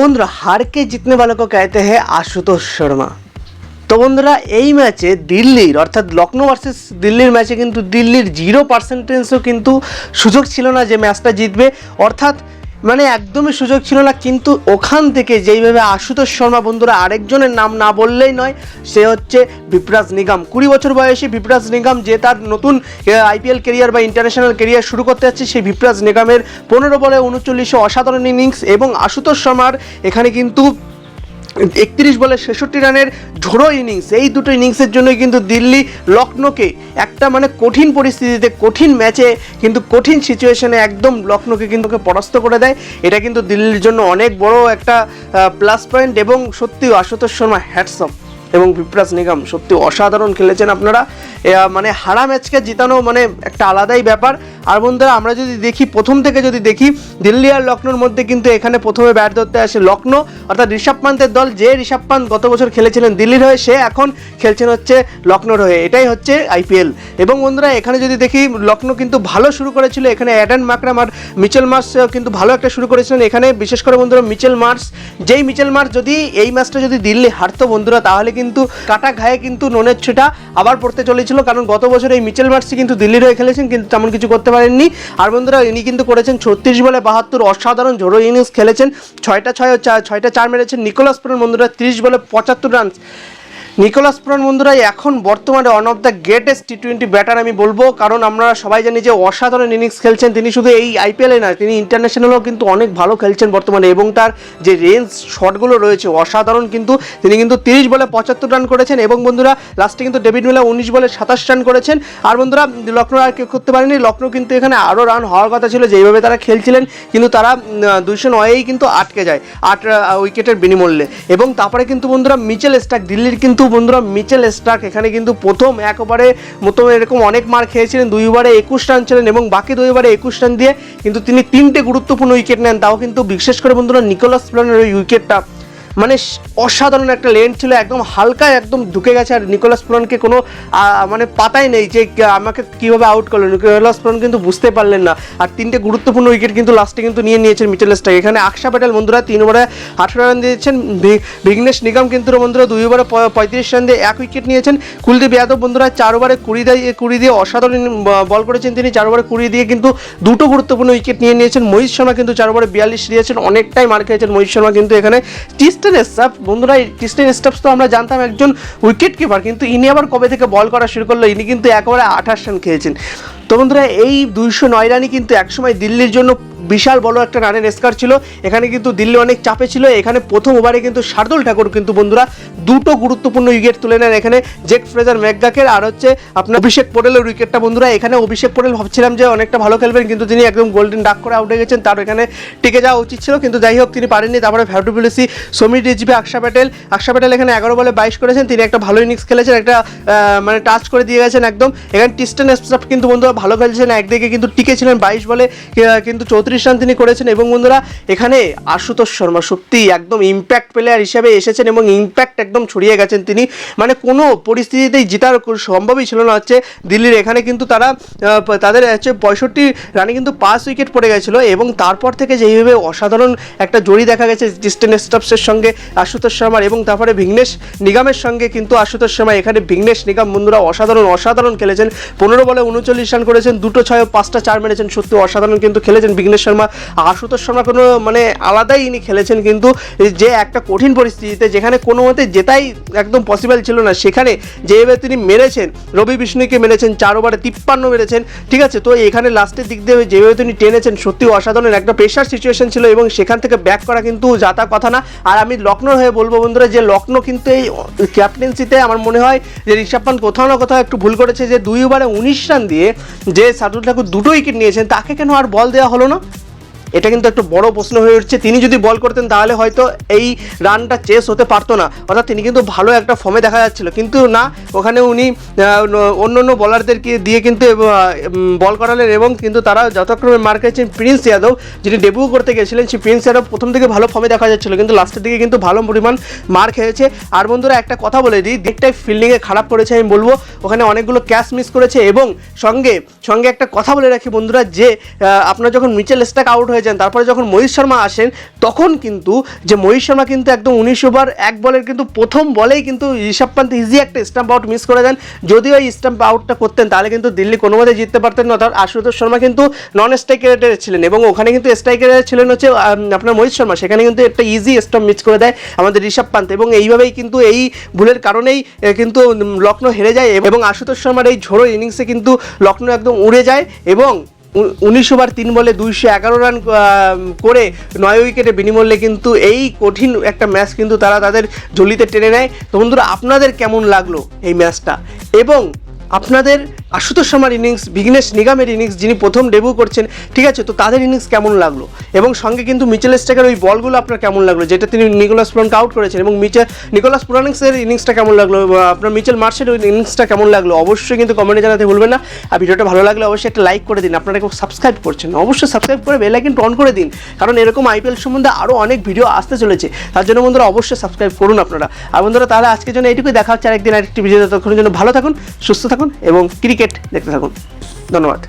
বন্ধুরা, হারকে জিতনে বালাকো কেতে হ্যাঁ আশুতোষ শর্মা। তো বন্ধুরা, এই ম্যাচে দিল্লির, অর্থাৎ লখনৌ ভার্সেস দিল্লির ম্যাচে কিন্তু দিল্লির জিরো পার্সেন্টেজও কিন্তু সুযোগ ছিল না যে ম্যাচটা জিতবে। অর্থাৎ মানে একদমই সুযোগ ছিল না, কিন্তু ওখান থেকে যেইভাবে আশুতোষ শর্মা বন্ধুরা আরেকজনের নাম না বললেই নয়, সে হচ্ছে বিপ্রাজ নিগম। কুড়ি বছর বয়সে বিপ্রাজ নিগম যে তার নতুন আইপিএল কেরিয়ার বা ইন্টারন্যাশনাল কেরিয়ার শুরু করতে যাচ্ছে, সেই বিপ্রাজ নিগমের পনেরো বলে উনচল্লিশে অসাধারণ ইনিংস এবং আশুতোষ শর্মার এখানে কিন্তু একত্রিশ বলে ছেষট্টি রানের ঝোড়ো ইনিংস। এই দুটো ইনিংসের জন্যই কিন্তু দিল্লি লখনৌকে একটা মানে কঠিন পরিস্থিতিতে, কঠিন ম্যাচে কিন্তু কঠিন সিচুয়েশনে একদম লখনৌকে কিন্তু পরাস্ত করে দেয়। এটা কিন্তু দিল্লির জন্য অনেক বড় একটা প্লাস পয়েন্ট এবং সত্যি আশুতোষ শর্মা হ্যাটসম এবং বিপ্রাস নিগম সত্যি অসাধারণ খেলেছেন আপনারা। মানে হারা ম্যাচকে জিতানো মানে একটা আলাদাই ব্যাপার। আর বন্ধুরা, আমরা যদি দেখি, প্রথম থেকে যদি দেখি, দিল্লি আর লখনৌর মধ্যে কিন্তু এখানে প্রথমে ব্যাট ধরতে আসে লখনৌ অর্থাৎ ঋষভ পান্তের দল, যে ঋষভ পান্ত গত বছর খেলেছিলেন দিল্লির হয়ে, সে এখন খেলছেন হচ্ছে লখনৌর হয়ে। এটাই হচ্ছে আইপিএল এবং বন্ধুরা, এখানে যদি দেখি লখনৌ কিন্তু ভালো শুরু করেছিল। এখানে অ্যাডান মাকরাম আর মিচেল মার্স কিন্তু ভালো একটা শুরু করেছিলেন। এখানে বিশেষ করে বন্ধুরা, মিচেল মার্স, যেই মিচেল মার্স যদি এই ম্যাচটা যদি দিল্লি হারতো বন্ধুরা, তাহলে কিন্তু কাটা ঘায়ে কিন্তু নোনের ছিটা আবার পড়তে চলেছিল। কারণ গত বছর এই মিচেল মার্সি কিন্তু দিল্লির হয়ে খেলেছেন, কিন্তু তেমন কিছু করতে পারেননি। আর বন্ধুরা, ইনি কিন্তু করেছেন ছত্রিশ বলে বাহাত্তর অসাধারণ ঝোড়ো ইনিংস খেলেছেন। ছয়টা ছয় ছয়টা চার মেরেছেন নিকোলাস পুরন বন্ধুরা, তিরিশ বলে পঁচাত্তর রান নিকোলাস পুরন বন্ধুরা, এখন বর্তমানে one of the greatest T twenty batter আমি বলব, কারণ আমরা সবাই জানি যে অসাধারণ ইনিংস খেলছেন। তিনি শুধু এই আইপিএলে না তিনি ইন্টারন্যাশনালও কিন্তু অনেক ভালো খেলছেন বর্তমানে, এবং তার যে রেঞ্জ শটগুলো রয়েছে, অসাধারণ কিন্তু, তিনি কিন্তু তিরিশ বলে পঁচাত্তর রান করেছেন, এবং বন্ধুরা লাস্টে কিন্তু ডেভিড মিলা উনিশ বলে সাতাশ রান করেছেন। আর বন্ধুরা লখনৌ আর কেউ করতে পারেনি লখনৌ কিন্তু এখানে আরও রান হওয়ার কথা ছিল, যেইভাবে তারা খেলছিলেন, কিন্তু তারা দুইশো নয়েই কিন্তু আটকে যায়, আট উইকেটের বিনিমূল্যে। এবং তারপরে কিন্তু বন্ধুরা, মিচেল স্টাক দিল্লির কিন্তু বন্ধুরা মিচেল স্টার্ক এখানে কিন্তু প্রথম এক ওভারে মতো এরকম অনেক মার খেয়েছিলেন দুই ওভারে একুশ রান ছিলেন এবং বাকি দুই ওভারে একুশ রান দিয়ে কিন্তু তিনি তিনটে গুরুত্বপূর্ণ উইকেট নেন। তাও কিন্তু বিশেষ করে বন্ধুরা নিকোলাস প্লানের ওই উইকেটটা মানে অসাধারণ একটা লেন্থ ছিল, একদম হালকা একদম ঢুকে গেছে, আর নিকোলাস পুরনকে কোনো মানে পাতাই নেই যে আমাকে কীভাবে আউট করল। নিকোলাস পুরন কিন্তু বুঝতে পারলেন না। আর তিনটে গুরুত্বপূর্ণ উইকেট কিন্তু লাস্টে কিন্তু নিয়ে নিয়েছেন মিচেল স্টার্ক এখানে আকশা প্যাটেল বন্ধুরা তিন ওভারে আঠারো রান দিয়েছেন। বিঘ্নেশ নিগম কিন্তু বন্ধুরা দুই ওভারে পঁয়ত্রিশ রান দিয়ে এক উইকেট নিয়েছেন। কুলদীপ যাদব বন্ধুরা চার ওভারে কুড়ি দিয়ে কুড়ি দিয়ে অসাধারণ বল করেছেন তিনি। চার ওভারে কুড়ি দিয়ে কিন্তু দুটো গুরুত্বপূর্ণ উইকেট নিয়ে নিয়েছেন। মহিষ শর্মা কিন্তু চার ওভারে বিয়াল্লিশ দিয়েছেন। অনেকটাই মার খেয়েছেন মহিষ শর্মা কিন্তু এখানে। টিস্টেন স্টাফ বন্ধুরা এই টিস্টেন স্টাফ তো আমরা জানতাম একজন উইকেট কিপার কিন্তু ইনি আবার কবে থেকে বল করা শুরু করল, ইনি কিন্তু একেবারে আঠাশ রান খেয়েছেন। তো বন্ধুরা, এই দুইশো নয় রানই কিন্তু একসময় দিল্লির জন্য বিশাল বড় একটা রানের স্কার ছিল। এখানে কিন্তু দিল্লি অনেক চাপে ছিল। এখানে প্রথম ওভারে কিন্তু শার্দুল ঠাকুর কিন্তু বন্ধুরা দুটো গুরুত্বপূর্ণ উইকেট তুলে নেন এখানে জেক ফ্রেজার ম্যাকগাকের। আর হচ্ছে আপনার অভিষেক পোটেলের উইকেটটা বন্ধুরা, এখানে অভিষেক পোটেল ভাবছিলাম যে অনেকটা ভালো খেলবেন, কিন্তু তিনি একদম গোল্ডেন ডাক করে আউট হয়ে গেছেন, তার এখানে টিকে যাওয়া উচিত ছিল। কিন্তু যাই হোক, তিনি পারেননি। তারপরে ফ্যাটুবিলিসি সমীর রিজবি আকশা প্যাটেল আকশা প্যাটেল এখানে এগারো বলে বাইশ করেছেন। তিনি একটা ভালো ইনিংস খেলেছেন, একটা মানে টাচ করে দিয়ে গেছেন একদম। এখানে টিস্টেন স্টাফ কিন্তু বন্ধুরা ভালো খেলছেন, একদিকে কিন্তু টিকে ছিলেন বাইশ বলে কিন্তু চৌত্রিশ রান তিনি করেছেন এবং বন্ধুরা, এখানে আশুতোষ শর্মা সত্যি একদম ইম্প্যাক্ট প্লেয়ার হিসেবে এসেছেন এবং ইম্প্যাক্ট একদম ছড়িয়ে গেছেন তিনি। মানে কোনো পরিস্থিতিতেই জেতার সম্ভবই ছিল না হচ্ছে দিল্লির। এখানে কিন্তু তারা তাদের হচ্ছে পঁয়ষট্টি রানে কিন্তু পাঁচ উইকেট পড়ে গেছিল এবং তারপর থেকে যেইভাবে অসাধারণ একটা জড়ি দেখা গেছে ডিস্টেন স্টাফসের সঙ্গে আশুতোষ শর্মার এবং তারপরে ভিঘ্নেশ নিগমের সঙ্গে কিন্তু আশুতোষ শর্মা, এখানে ভিঘ্নেশ নিগম বন্ধুরা অসাধারণ অসাধারণ খেলেছেন। পনেরো বলে উনচল্লিশ রান করেছেন, দুটো ছয় পাঁচটা চার মেরেছেন, সত্যি অসাধারণ কিন্তু খেলেছেন বিঘ্নেশ শর্মা, আশুতোষ শর্মা কোনো মানে আলাদাই ইনি খেলেছেন, কিন্তু যে একটা কঠিন পরিস্থিতিতে যেখানে কোনো মতে জেতাই একদম পসিবল ছিল না, সেখানে যেভাবে তিনি মেরেছেন, রবি বিষ্ণুকে মেরেছেন, চার ওভারে তিপ্পান্ন মেরেছেন, ঠিক আছে? তো এখানে লাস্টের দিক দিয়ে যেভাবে তিনি টেনেছেন, সত্যি অসাধারণ একটা প্রেশার সিচুয়েশন ছিল এবং সেখান থেকে ব্যাক করা কিন্তু যাতা কথা না। আর আমি লখনৌ হয়ে বলব বন্ধুরা যে লখনৌ কিন্তু এই ক্যাপ্টেন্সিতে আমার মনে হয় যে ঋষভ পান্ত কোথাও না কোথাও একটু ভুল করেছে যে দুই ওভারে উনিশ রান দিয়ে যে সাদুল ঠাকুর দুটো উইকেট নিয়েছেন, তাকে কেন আর বল দেওয়া হলো না? এটা কিন্তু একটা বড় প্রশ্ন হয়ে উঠছে। তিনি যদি বল করতেন, তাহলে হয়তো এই রানটা চেস হতে পারতো না। অর্থাৎ তিনি কিন্তু ভালো একটা ফর্মে দেখা যাচ্ছিল। কিন্তু না, ওখানে উনি অন্য অন্য বলারদেরকে দিয়ে কিন্তু বল করালেন এবং কিন্তু তারা যথাক্রমে মার খেয়েছেন প্রিন্স যাদব যিনি ডেবিউ করতে গেছিলেন। সেই প্রিন্স যাদব প্রথম থেকে ভালো ফর্মে দেখা যাচ্ছিল, কিন্তু লাস্টের দিকে কিন্তু ভালো পরিমাণ মার খেয়েছে। আর বন্ধুরা, একটা কথা বলে দিই, দিকটাই ফিল্ডিংয়ে খারাপ করেছে, আমি বলব। ওখানে অনেকগুলো ক্যাচ মিস করেছে এবং সঙ্গে সঙ্গে একটা কথা বলে রাখি বন্ধুরা, যে আপনার যখন মিচেল স্টাক আউট হয়ে হয়ে যান, তারপরে যখন মহিত শর্মা আসেন, তখন কিন্তু যে মহিত শর্মা কিন্তু একদম উনিশ ওভার, এক বলের কিন্তু প্রথম বলেই কিন্তু ঋষভ পান্ত ইজি একটা স্টাম্প আউট মিস করে দেন। যদিও এই স্টাম্প আউটটা করতেন, তাহলে কিন্তু দিল্লি কোনো মতে জিততে পারতেন না। অর্থাৎ আশুতোষ শর্মা কিন্তু নন স্ট্রাইকারে ছিলেন এবং ওখানে কিন্তু স্ট্রাইক স্ট্রাইকারে ছিলেন হচ্ছে আপনার মহিত শর্মা। সেখানে কিন্তু একটা ইজি স্টাম্প মিস করে দেয় আমাদের ঋষভ পান্ত এবং এইভাবেই কিন্তু এই ভুলের কারণেই কিন্তু লখনৌ হেরে যায় এবং আশুতোষ শর্মার এই ঝোড়ো ইনিংসে কিন্তু লখনৌ একদম উড়ে যায় এবং উনিশ ওভার তিন বলে দুইশো এগারো রান করে নয় উইকেটে বিনিমূল্যে কিন্তু এই কঠিন একটা ম্যাচ কিন্তু তারা তাদের ঝুলিতে টেনে নেয়। তো বন্ধুরা, আপনাদের কেমন লাগল এই ম্যাচটা? এবং আপনাদের আশুতোষ শর্মার ইনিংস বিঘ্নেশ নিগমের ইনিংস যিনি প্রথম ডেবিউ করছেন, ঠিক আছে? তো তাদের ইনিংস কেমন লাগল? এবং সঙ্গে কিন্তু মিচেল স্টেকের ওই বলগুলো আপনার কেমন লাগল? যেটা তিনি নিকোলাস পুরানকে আউট করেছেন এবং মিচেল নিকোলাস পুরানিক্সের ইনিংসটা কেমন লাগল? আপনার মিচেল মার্শের ওই ইনিংসটা কেমন লাগল? অবশ্যই কিন্তু কমেন্টে জানাতে ভুলবেন না। আর ভিডিওটা ভালো লাগলে অবশ্যই একটা লাইক করে দিন। আপনারা কেউ সাবস্ক্রাইব করছেন অবশ্যই সাবস্ক্রাইব করে বেল আইকন অন করে দিন। কারণ এরকম আইপিএল সম্বন্ধে আরও অনেক ভিডিও আসতে চলেছে। তার জন্য বন্ধুরা অবশ্যই সাবস্ক্রাইব করুন আপনারা। আর বন্ধুরা, তাহলে আজকের জন্য এইটুকুই। দেখা হচ্ছে আরেকদিন আরেকটি ভিডিও ততক্ষণের জন্য ভালো থাকুন, সুস্থ থাকুন এবং ক্রিকেট দেখতে থাকুন। ধন্যবাদ।